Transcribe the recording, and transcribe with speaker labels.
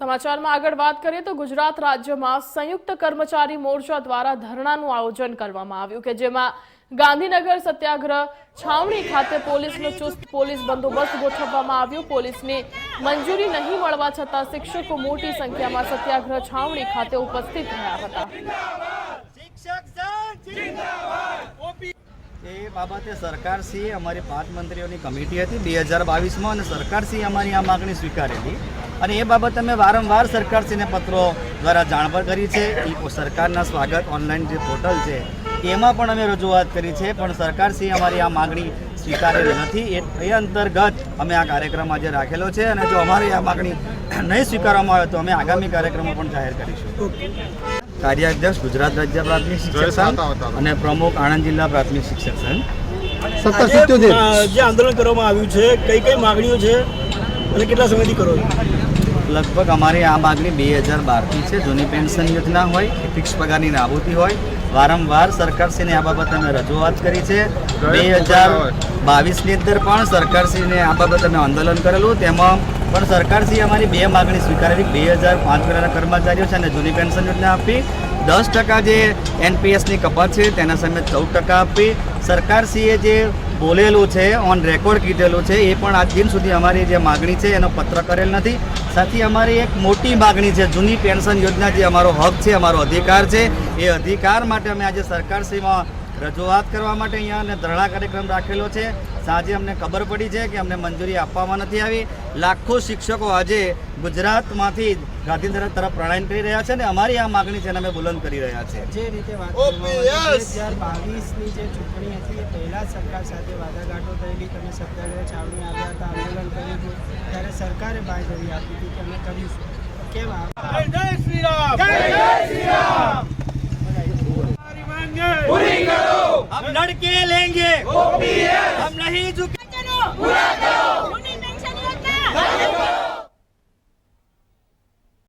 Speaker 1: સમાચારમાં આગળ વાત કરીએ તો ગુજરાત રાજ્યમાં સંયુક્ત કર્મચારી મોરચા દ્વારા ધરણાનું આયોજન કરવામાં આવ્યું કે જેમાં ગાંધીનગર સત્યાગ્રહ છાવણી ખાતે પોલીસનો ચુસ્ત પોલીસ બંદોબસ્ત ગોઠવવામાં આવ્યો. પોલીસની મંજૂરી નહીં મળવા છતાં શિક્ષકો મોટી સંખ્યામાં સત્યાગ્રહ છાવણી ખાતે ઉપસ્થિત રહ્યા હતા.
Speaker 2: શિક્ષક
Speaker 3: એ બાબતે સરકારશ્રીએ અમારી પાંચ મંત્રીઓની કમિટી હતી બે હજાર બાવીસમાં અને સરકારશ્રીએ અમારી આ માગણી સ્વીકારેલી. અને એ બાબતે અમે વારંવાર સરકારશ્રીને પત્રો દ્વારા જાણ પણ કરી છે. એ સરકારના સ્વાગત ઓનલાઈન જે પોર્ટલ છે એમાં પણ અમે રજૂઆત કરી છે. પણ સરકારશ્રીએ અમારી આ માગણી સ્વીકારેલી નથી. એ એ અંતર્ગત અમે આ કાર્યક્રમ આજે રાખેલો છે અને જો અમારી આ માગણી નહીં સ્વીકારવામાં આવે તો અમે આગામી કાર્યક્રમો પણ જાહેર કરીશું. કાર્યાધ્યક્ષ ગુજરાત રાજ્ય પ્રાથમિક શિક્ષક સંઘ અને પ્રમુખ આણંદ જિલ્લા પ્રાથમિક શિક્ષક સંઘ.
Speaker 4: સત્તર સિત્યોતેર.
Speaker 2: જે આંદોલન કરવામાં આવ્યું છે કઈ કઈ માગણીઓ છે અને કેટલા સમયથી કરો છો?
Speaker 3: લગભગ અમારી આ માગણી બે હજાર બારથી છે. જૂની પેન્શન યોજના હોય કે ફિક્સ પગારની નાબૂદી હોય. વારંવાર સરકારશ્રીને આ બાબતે અમે રજૂઆત કરી છે. બે હજાર બાવીસની અંદર પણ સરકારશ્રીને આ બાબતે અમે આંદોલન કરેલું. તેમાં પણ સરકારશ્રીએ અમારી બે માગણી સ્વીકારેલી. બે હજાર પાંચ પહેલાંના કર્મચારીઓ છે અને જૂની પેન્શન યોજના આપી. દસ ટકા જે એનપીએસની કપાત છે તેના સામે ચૌદ ટકા આપી. સરકારશ્રીએ જે બોલેલું છે ઓન રેકોર્ડ કીધેલું છે, એ પણ આજ દિન સુધી અમારી જે માગણી છે, એનો પત્ર કરેલ નથી. સાથે અમારી એક મોટી માગણી છે, જૂની પેન્શન યોજના જે અમારો હક છે, અમારો અધિકાર છે, એ અધિકાર માટે અમે આજે સરકારશ્રીમાં રજૂઆત કરવા માટે અહીંયા અને ધરણા કાર્યક્રમ રાખેલો છે. સાંજે અમને ખબર પડી છે કે અમને મંજૂરી આપવામાં નથી આવી. લાખો શિક્ષકો આજે ગુજરાતમાંથી ગાંધીનગર તરફ પ્રણાયન કરી રહ્યા છે અને અમારી આ માગણી છે અને અમે બુલંદ કરી રહ્યા છે
Speaker 5: જે રીતે વાત કરવામાં આવી, બે હજાર બાવીસની જે ચૂંટણી હતી એ પહેલા જ સરકાર સાથે વાટાઘાટો થયેલી તમે સત્યાગ્રહ છાવણી આવ્યા હતા આંદોલન કર્યું હતું ત્યારે સરકારે બાંયધરી આપી હતી કે અમે કરીશું કેમ આ
Speaker 2: જય શ્રી રામ જય શ્રી રામ हमारी मांगे पूरी करो हम लड़के लेंगे हम नहीं झुके पूरा करो